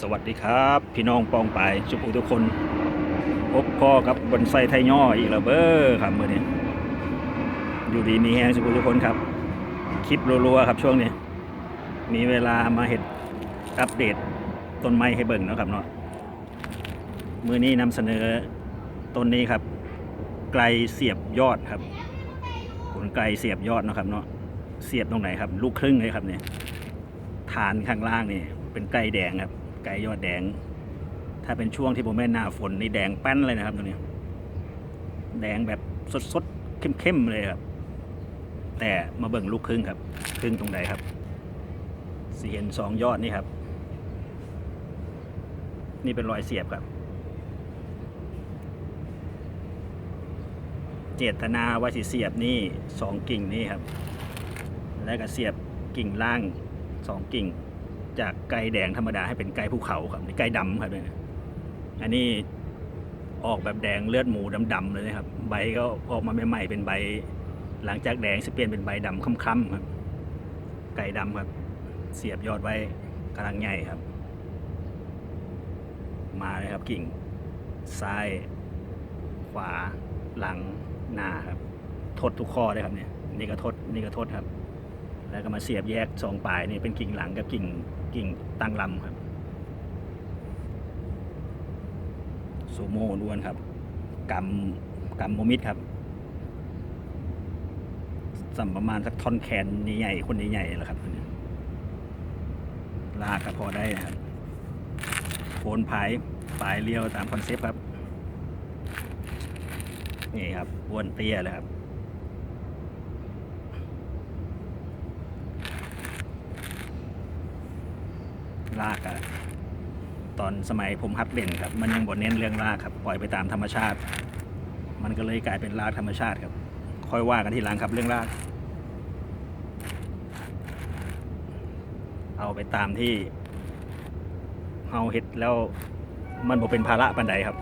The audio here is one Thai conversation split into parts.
สวัสดีครับ พี่น้องปองปายจุทุกคนพบพ่อกับบนไซไทยย่ออีกแล้วเบ้อครับมื่อนี้อยู่ดีมีแฮงสุกทุกคนครับ คลิปรัวๆครับช่วงนี้ มีเวลามาเห็ดอัปเดตต้นไม้ให้เบิ่งนะครับเนาะมือนี้นำเสนอต้นนี้ครับ ไกลเสียบยอดครับผลไกลเสียบยอดเนาะครับเนาะเสียบตรงไหนครับ ลูกครึ่งเลยครับเนี่ยฐานข้างล่างนี่เป็นไก่แดงครับ ไก่ยอดแดง ถ้าเป็นช่วงที่ผมแม่หน้าฝนนี่แดงแป้นเลยนะครับตรงนี้ แดงแบบสดๆเข้มๆเลยครับ แต่มาเบิ่งลูกครึ่งครับ ครึ่งตรงไหนครับเสีเห็นสองยอดนี่ครับ นี่เป็นรอยเสียบครับ เจตนาว่าสิเสียบนี่สองกิ่งนี่ครับ แล้วก็เสียบกิ่งล่างสองกิ่ง จากไก่แดงธรรมดาให้เป็นไก่ภูเขาครับไก่ดำครับเนี่ยอันนี้ออกแบบแดงเลือดหมูดำๆเลยนะครับ ใบก็ออกมาใหม่ๆเป็นใบ หลังจากแดงจะเปลี่ยนเป็นใบดำค่ำๆครับ ไก่ดำครับ เสียบยอดไว้กำลังใหญ่ครับ มาเลยครับกิ่ง ซ้าย ขวา หลัง หน้าครับ ทดทุกข้อเลยครับเนี่ย นี่ก็ทด นี่ก็ทดครับ แล้วก็มาเสียบแยกสองปลายนี่เป็นกิ่งหลังกับกิ่งกิ่งตั้งลำครับซูโม่ล้วนครับกำกำโมมิดครับสัมประมาณสักท่อนแขนใหญ่ๆคนใหญ่ๆแหละครับลากก็พอได้นะครับโคนพายปลายเรียวตามคอนเซปต์ครับ นี่ครับอ้วนเตี้ยเลยครับ ลากอะตอนสมัยผมฮับเด่นครับ มันยังบนเน้นเรื่องลากครับ ปล่อยไปตามธรรมชาติ มันก็เลยกลายเป็นลากธรรมชาติครับ ค่อยว่ากันทีหลังครับเรื่องลาก เอาไปตามที่เฮาเฮ็ดแล้วมันบ่เป็นภาระปันใดครับ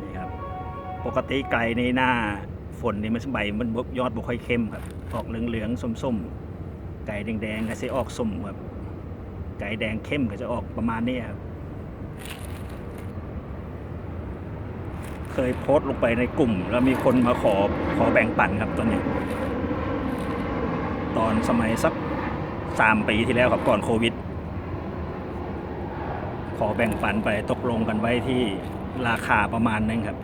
นี่ครับ ปกติไก่ในหน้า ฝนนี่มันใบมันยอดบ่ค่อยเข้มครับ ออกเหลืองๆส้มๆ ไก่แดงๆก็จะออกส้มครับไก่แดงเข้มก็จะออกประมาณนี้ครับเคยโพสต์ลงไปในกลุ่ม แล้วมีคนมาขอขอแบ่งปันครับตอนนี้ ตอนสมัยสักสามปีที่แล้วครับก่อนโควิด ขอแบ่งปันไปตกลงกันไว้ที่ราคาประมาณนึงครับ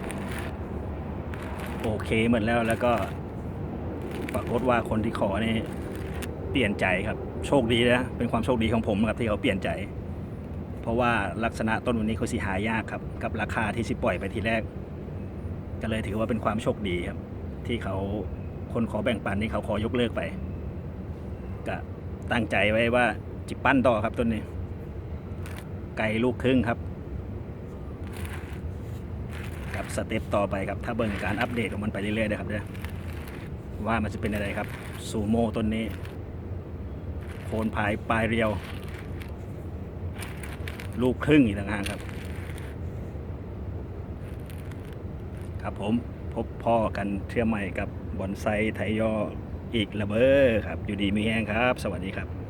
โอเคหมดแล้วแล้วก็ปรากฏว่าคนที่ขอนี่เปลี่ยนใจครับ โชคดีนะเป็นความโชคดีของผมครับที่เขาเปลี่ยนใจ เพราะว่าลักษณะต้นวันนี้เขาสิหายากครับ กับราคาที่สิปล่อยไปทีแรก ก็เลยถือว่าเป็นความโชคดีครับ ที่เขาคนขอแบ่งปันนี่เขาขอยกเลิกไปก็ตั้งใจไว้ว่าจิปั้นต่อครับต้นนี้ ไก่ลูกครึ่งครับ กับ สเต็ปต่อไปครับ ถ้าเบิ่งการอัปเดตของมันไปเรื่อยๆนะครับเด้อว่ามันจะเป็นอะไรครับ ซูโม่ต้นนี้ โคนพายปลายเรียว ลูกครึ่งอีกต่างหากครับ ครับผมพบพ่อกันเชื่อใหม่กับบอนไซไทยยออีกระเบ้อครับ อยู่ดีมีแห้งครับ สวัสดีครับ